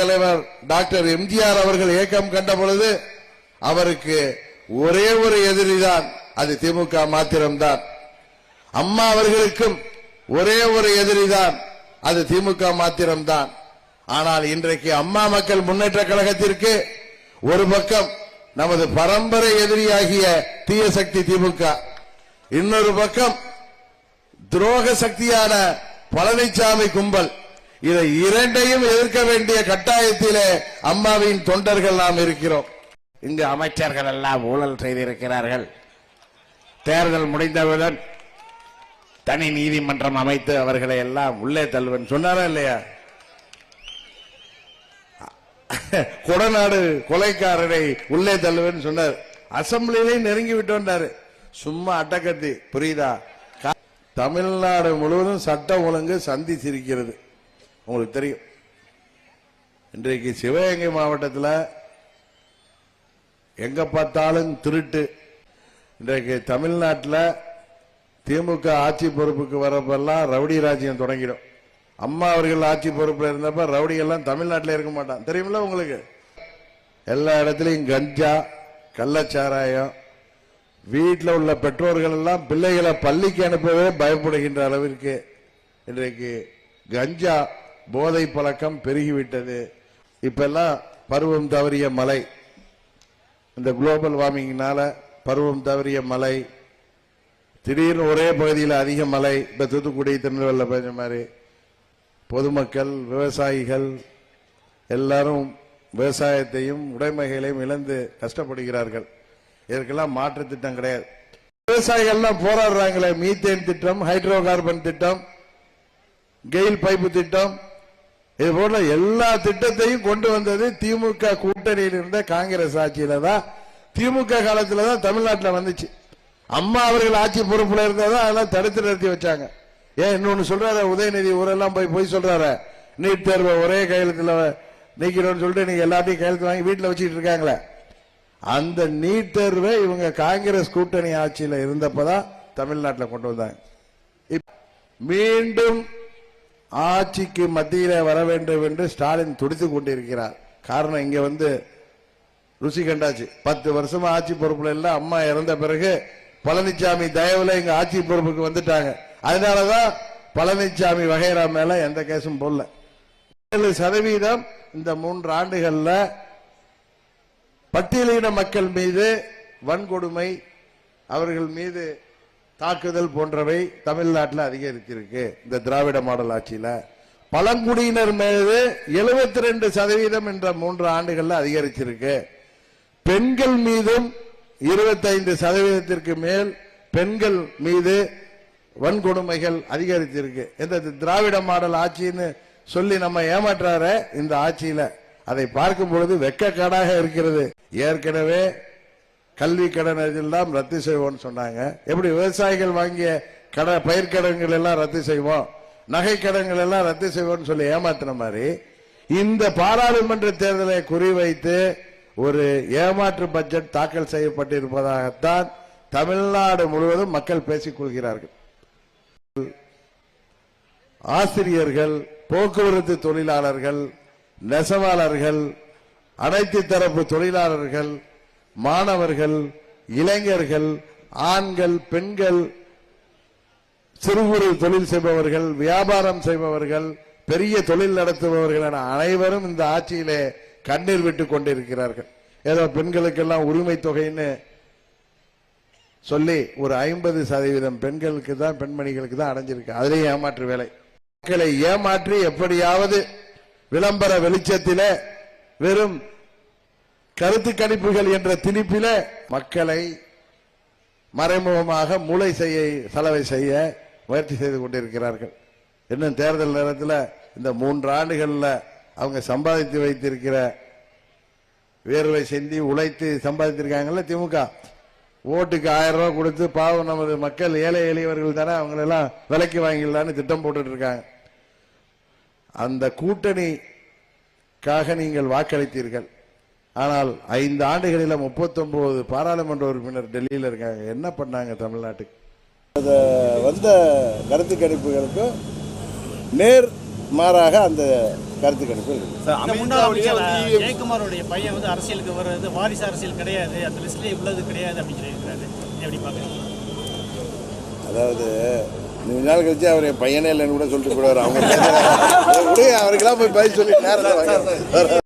தலைவர் டாக்டர் எம்ஜிஆர் அவர்கள் இயக்கம் கண்ட பொழுது அவருக்கு ஒரே ஒரு எதிரிதான் அது திமுக மாத்திரம்தான். அம்மா அவர்களுக்கும் ஒரே ஒரு எதிரிதான் அது திமுக மாத்திரம்தான். ஆனால் இன்றைக்கு அம்மா மக்கள் முன்னேற்ற கழகத்திற்கு ஒரு பக்கம் நமது பரம்பரை எதிரியாகிய தீய சக்தி திமுக இன்னொரு பக்கம் துரோக சக்தியான பழனிசாமி கும்பல் இதை இரண்டையும் எதிர்க்க வேண்டிய கட்டாயத்திலே அம்மாவின் தொண்டர்கள் நாம் இருக்கிறோம். இங்கு அமைச்சர்கள் எல்லாம் ஊழல் செய்திருக்கிறார்கள். தேர்தல் முடிந்தவுடன் தனி நீதிமன்றம் அமைத்து அவர்களை எல்லாம் உள்ளே தள்ளுவன். சொன்னாரா இல்லையா? கொடநாடு கொலைக்காரரை உள்ளே தள்ளுவன் சொன்னார். அசம்பிளிலே நெருங்கி விட்டோன்றாரு. சும்மா அட்டக்கத்தி புரியுதா? தமிழ்நாடு முழுவதும் சட்டம் ஒழுங்கு சந்தி சிரிக்கிறது உங்களுக்கு தெரியும். இன்றைக்கு சிவகங்கை மாவட்டத்தில் எங்க பார்த்தாலும் திருட்டு. இன்றைக்கு தமிழ்நாட்டில் திமுக ஆட்சி பொறுப்புக்கு வரப்பெல்லாம் ரவுடி ராஜ்யம் தொடங்கிடும். அம்மா அவர்கள் ஆட்சி பொறுப்பில் இருந்தப்ப ரவுடி எல்லாம் தமிழ்நாட்டில் இருக்க மாட்டான். தெரியுமில்ல உங்களுக்கு? எல்லா இடத்துலையும் கஞ்சா கள்ளச்சாராயம் வீட்டில் உள்ள பெற்றோர்கள் எல்லாம் பிள்ளைகளை பள்ளிக்கு அனுப்பவே பயப்படுகின்ற அளவிற்கு இன்றைக்கு கஞ்சா போதை பழக்கம் பெருகிவிட்டது. இப்பெல்லாம் பருவம் தவறிய மலை இந்த குளோபல் வார்மிங்னால பருவம் தவறிய மலை திடீர்னு ஒரே பகுதியில் அதிக மழை. இப்போ தூத்துக்குடி திருநெல்வேலியில் பெஞ்ச மாதிரி. பொதுமக்கள் விவசாயிகள் எல்லாரும் விவசாயத்தையும் உடைமைகளையும் இழந்து கஷ்டப்படுகிறார்கள். இதற்கெல்லாம் மாற்று திட்டம் கிடையாது. விவசாயிகள்லாம் போராடுறாங்களே. மீத்தேன் திட்டம் ஹைட்ரோ கார்பன் திட்டம் கெயில் பைப்பு திட்டம் இது போல எல்லா திட்டத்தையும் கொண்டு வந்தது திமுக கூட்டணியில் இருந்த காங்கிரஸ் ஆட்சியில தான் திமுக காலத்துல தான் தமிழ்நாட்டில் வந்துச்சு. அம்மா அவர்கள் ஆட்சி பொறுப்புல இருந்தாதான் அதெல்லாம் தடுத்து நிறுத்தி வச்சாங்க. ஏன் இன்னொன்னு சொல்றாரு உதயநிதி ஊரெல்லாம் போய் போய் சொல்றாரு. நீட் தேர்வை ஒரே கையெழுத்துல நீக்கிறோம்னு சொல்லிட்டு நீங்க எல்லாத்தையும் கையெழுத்து வாங்கி வீட்டில் வச்சுட்டு இருக்காங்களே. அந்த நீட் தேர்வை இவங்க காங்கிரஸ் கூட்டணி ஆட்சியில இருந்தப்பதான் தமிழ்நாட்டில் கொண்டு வந்தாங்க. மீண்டும் ஆட்சிக்கு மத்தியில் வர வேண்டும் என்று ஸ்டாலின் துடித்து கொண்டிருக்கிறார். காரணம் இங்கே வந்து ருசி கண்டாச்சு. பத்து வருஷமா ஆட்சி பொறுப்புல இல்ல அம்மா இறந்த பிறகு பழனிசாமி தயவுல எங்க ஆட்சி பொறுப்புக்கு வந்துட்டாங்க. அதனாலதான் பழனிசாமி வகைரா மேல எந்த கேஸும் போடல. ஏழு சதவீதம் இந்த மூன்று ஆண்டுகள்ல பட்டியலின மக்கள் மீது வன்கொடுமை அவர்கள் மீது தாக்குதல் போன்றவை தமிழ்நாட்டில் அதிகரித்திருக்கு. இந்த திராவிட மாடல் ஆட்சியில் பழங்குடியினர் மீது 72% ரெண்டு சதவீதம் என்ற மூன்று ஆண்டுகளில் அதிகரிச்சிருக்கு பெண்கள் மீதும் 25% சதவீதத்திற்கு மேல் பெண்கள் மீது வன்கொடுமைகள் அதிகரிச்சிருக்கு இந்த திராவிட மாடல் ஆட்சின்னு சொல்லி நம்ம ஏமாற்றார இந்த ஆட்சியில. அதை பார்க்கும் பொழுது வெக்கக்காடாக இருக்கிறது. ஏற்கனவே கல்வி கடன் எல்லாம் ரத்து செய்வோம்னு சொன்னாங்க. எப்படி விவசாயிகள் வாங்கிய கட பயிர்க்கடன்கள் எல்லாம் ரத்து செய்வோம்? நகை கடன்கள் எல்லாம் ரத்து செய்வோம்னு சொல்லி ஏமாத்தின மாதிரி இந்த பாராளுமன்ற தேர்தலை குறிவைத்து ஒரு ஏமாற்று பட்ஜெட் தாக்கல் செய்யப்பட்டிருப்பதாகத்தான் தமிழ்நாடு முழுவதும் மக்கள் பேசிக் கொள்கிறார்கள். ஆசிரியர்கள் போக்குவரத்து தொழிலாளர்கள் நெசவாளர்கள் அனைத்து தரப்பு தொழிலாளர்கள் மாணவர்கள் இளைஞர்கள் ஆண்கள் பெண்கள் சிறு குறு தொழில் செய்பவர்கள் வியாபாரம் செய்பவர்கள் பெரிய தொழில் நடத்துபவர்கள் என அனைவரும் இந்த ஆட்சியிலே கண்ணீர் விட்டுக் கொண்டிருக்கிறார்கள். ஏதோ பெண்களுக்கெல்லாம் உரிமை தொகைன்னு சொல்லி ஒரு ஐம்பது சதவீதம் பெண்களுக்கு தான் பெண்மணிகளுக்கு தான் அடைஞ்சிருக்கு. அதிலே ஏமாற்று வேலை. மக்களை ஏமாற்றி எப்படியாவது விளம்பர வெளிச்சத்திலே வெறும் கருத்து கணிப்புகள் என்ற திணிப்பில மக்களை மறைமுகமாக மூளை செய்ய சலவை செய்ய முயற்சி செய்து கொண்டிருக்கிறார்கள். இன்னும் தேர்தல் நேரத்தில் இந்த மூன்று ஆண்டுகளில் அவங்க சம்பாதித்து வைத்திருக்கிற வேர்வை செஞ்சு உழைத்து சம்பாதித்திருக்காங்கல்ல திமுக. ஓட்டுக்கு ஆயிரம் ரூபாய் கொடுத்து பாவம் நமது மக்கள் ஏழை எளியவர்கள் தானே அவங்களெல்லாம் விலைக்கு வாங்கிடலான்னு திட்டம் போட்டுட்டு இருக்காங்க அந்த கூட்டணிக்காக நீங்கள் வாக்களித்தீர்கள். ஆனால் ஐந்து ஆண்டுகளில் 39 பாராளுமன்ற உறுப்பினர் டெல்லியில் இருக்காங்க. என்ன பண்ணாங்க தமிழ்நாட்டுக்கு? வந்த கருத்து கணிப்புகளுக்கு நேர் மாறாக அந்த கருத்து கணிப்பு ஜெயக்குமாரோடைய பையன் வந்து அரசியலுக்கு வர்றது வாரிசு அரசியல் கிடையாது அந்த லிஸ்ட்லேயே உள்ளது கிடையாது அப்படின்னு சொல்லியிருக்காரு நீ எப்படி பார்க்குறீங்க? அதாவது மூணு நாள் கழிச்சு அவர் என் பையனே இல்லைன்னு கூட சொல்லிட்டு போயிடுவார். அவங்க அவருக்கெல்லாம் போய் பதில் சொல்லி நேரத்தை வாங்க